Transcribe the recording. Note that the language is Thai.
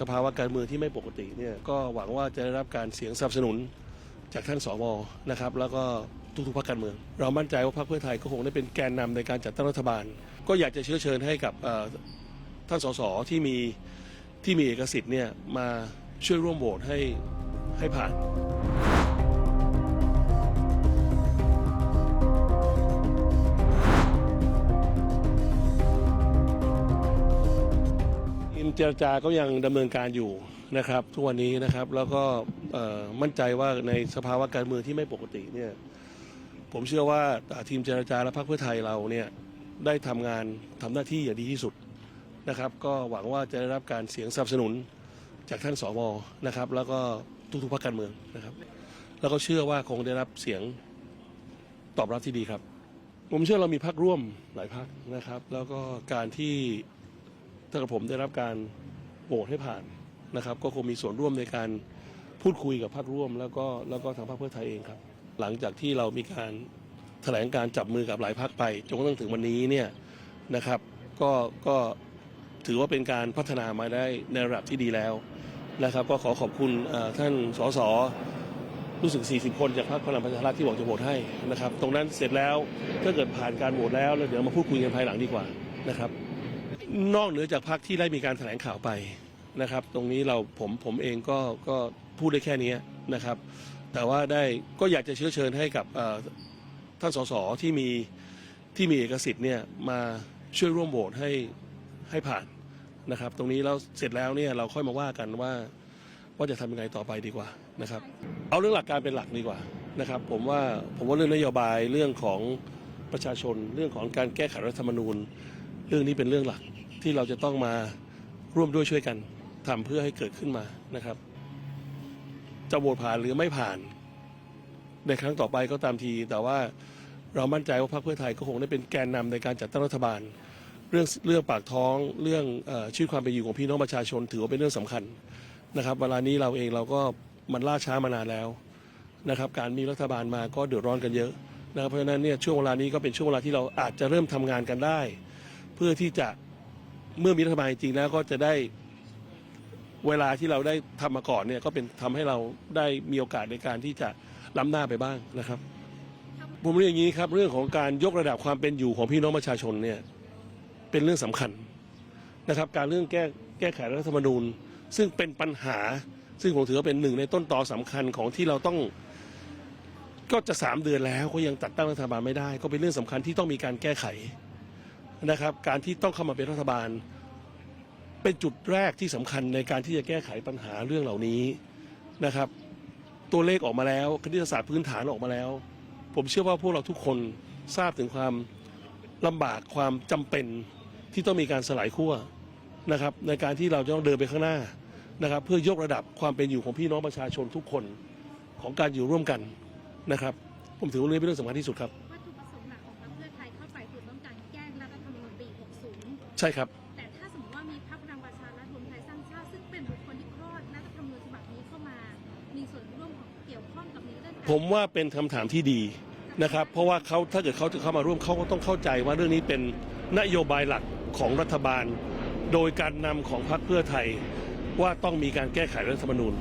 สภาวะการเมืองที่ไม่ปกติเนี่ยก็หวังว่าจะได้รับการเสียงสนับสนุนจากท่านสวนะครับ แล้วก็ทุกๆพรรคการเมือง เรามั่นใจว่าพรรคเพื่อไทยก็คงได้เป็นแกนนำในการจัดตั้งรัฐบาล ก็อยากจะเชื้อเชิญให้กับท่านสสที่มีที่มีเอกสิทธิ์เนี่ยมาช่วยร่วมโหวตให้ให้ผ่าน เจรจาก็ยังดำเนินการอยู่นะครับ ทุกวันนี้นะครับแล้วก็มั่นใจว่าในสภาวะการเมืองที่ไม่ปกติเนี่ยผมเชื่อว่าทีมเจรจาและพรรคเพื่อไทยเราเนี่ยได้ทำงานทำหน้าที่อย่างดีที่สุดนะครับ ก็หวังว่าจะได้รับการเสียงสนับสนุนจากท่านสวนะครับ แล้วก็ทุกๆพรรคการเมืองนะครับ แล้วก็เชื่อว่าคงได้รับเสียงตอบรับที่ดีครับ ผมเชื่อเรามีพรรคร่วมหลายพรรคนะครับ แล้วก็การที่ ถ้ากับผมได้รับการโหวตให้ผ่านนะครับ ก็คงมีส่วนร่วมในการพูดคุยกับพรรคร่วม แล้วก็แล้วก็ทางพรรคเพื่อไทยเองครับ หลังจากที่เรามีการแถลงการจับมือกับหลายพรรคไปจนกระทั่งถึงวันนี้เนี่ยนะครับ ก็ก็ถือว่าเป็นการพัฒนามาได้ในระดับที่ดีแล้วนะครับ ก็ขอขอบคุณท่านสสรู้สึก 40 คนจากพรรคพลังประชารัฐที่บอกจะโหวตให้นะครับ ตรงนั้นเสร็จแล้วถ้าเกิดผ่านการโหวตแล้วแล้วเดี๋ยวมาพูดคุยกันภายหลังดีกว่านะครับ นอกเหนือจากพักที่ได้มีการแถลงข่าวไปนะครับ ตรงนี้เราผมผมเองก็ก็พูดได้แค่นี้นะครับ แต่ว่าได้ก็อยากจะเชื้อเชิญให้กับท่านสสที่มีที่มีเอกสิทธิ์เนี่ยมาช่วยร่วมโหวตให้ให้ผ่านนะครับ ตรงนี้แล้วเสร็จแล้วเนี่ยเราค่อยมาว่ากันว่าว่าจะทำยังไงต่อไปดีกว่านะครับ เอาเรื่องหลักการเป็นหลักดีกว่านะครับ ผมว่าผมว่าเรื่องนโยบายเรื่องของประชาชน เรื่องของการแก้ไขรัฐธรรมนูญ เรื่องนี้เป็นเรื่องหลัก ที่เราจะต้องมาร่วมด้วยช่วยกันทำเพื่อให้เกิดขึ้นมานะครับ จะโหวตผ่านหรือไม่ผ่าน ในครั้งต่อไปก็ตามที แต่ว่าเรามั่นใจว่าพรรคเพื่อไทยก็คงได้เป็นแกนนำในการจัดตั้งรัฐบาล เรื่องเรื่องปากท้องเรื่องอชีวิตความเป็นอยู่ของพี่น้องประชาชนถือว่าเป็นเรื่องสำคัญนะครับเวลานี้เราเองเราก็มันล่าช้ามานานแล้วนะครับการมีรัฐบาลมาก็เดือดร้อนกันเยอะนะครับเพราะฉะนั้นเนี่ยช่วงเวลานี้ก็เป็นช่วงเวลาที่เราอาจจะเริ่มทำงานกันได้ เพื่อที่จะ เมื่อมีรัฐบาลจริงแล้วก็จะได้เวลาที่เราได้ทำมาก่อนเนี่ยก็เป็นทำให้เราได้มีโอกาสในการที่จะล้ำหน้าไปบ้างนะครับ ผมเรียนอย่างนี้ครับ เรื่องของการยกระดับความเป็นอยู่ของพี่น้องประชาชนเนี่ยเป็นเรื่องสำคัญนะครับ การเรื่องแก้แก้ไขรัฐธรรมนูญ ซึ่งเป็นปัญหาซึ่งผมถือว่าเป็นหนึ่งในต้นตอสำคัญของที่เราต้อง ก็จะสามเดือนแล้วก็ยังจัดตั้งรัฐบาลไม่ได้ ก็เป็นเรื่องสำคัญที่ต้องมีการแก้ไข นะครับ การที่ต้องเข้ามาเป็นรัฐบาล เป็นจุดแรกที่สำคัญในการที่จะแก้ไขปัญหาเรื่องเหล่านี้นะครับ ตัวเลขออกมาแล้วคณิตศาสตร์พื้นฐานออกมาแล้ว ผมเชื่อว่าพวกเราทุกคนทราบถึงความลำบากความจำเป็นที่ต้องมีการสลายขั้วนะครับ ในการที่เราจะต้องเดินไปข้างหน้านะครับ เพื่อยกระดับความเป็นอยู่ของพี่น้องประชาชนทุกคนของการอยู่ร่วมกันนะครับ ผมถือว่าเรื่องนี้เป็นเรื่องสำคัญที่สุดครับ ช่ครับ แต่ถ้าสมมติว่ามีพรรคพลังประชารัฐรวมไทยสร้างชาติซึ่งเป็นบุคคลที่คลอดรัฐธรรมนูญฉบับนี้เข้ามา มีส่วนร่วมของเกี่ยวข้องกับในเรื่องการผมว่าเป็นคำถามที่ดีนะครับ เพราะว่าเขาถ้าเกิดเขาจะเข้ามาร่วมเขาก็ต้องเข้าใจว่าเรื่องนี้เป็นนโยบายหลักของรัฐบาล โดยการนำของพรรคเพื่อไทยว่าต้องมีการแก้ไขรัฐธรรมนูญ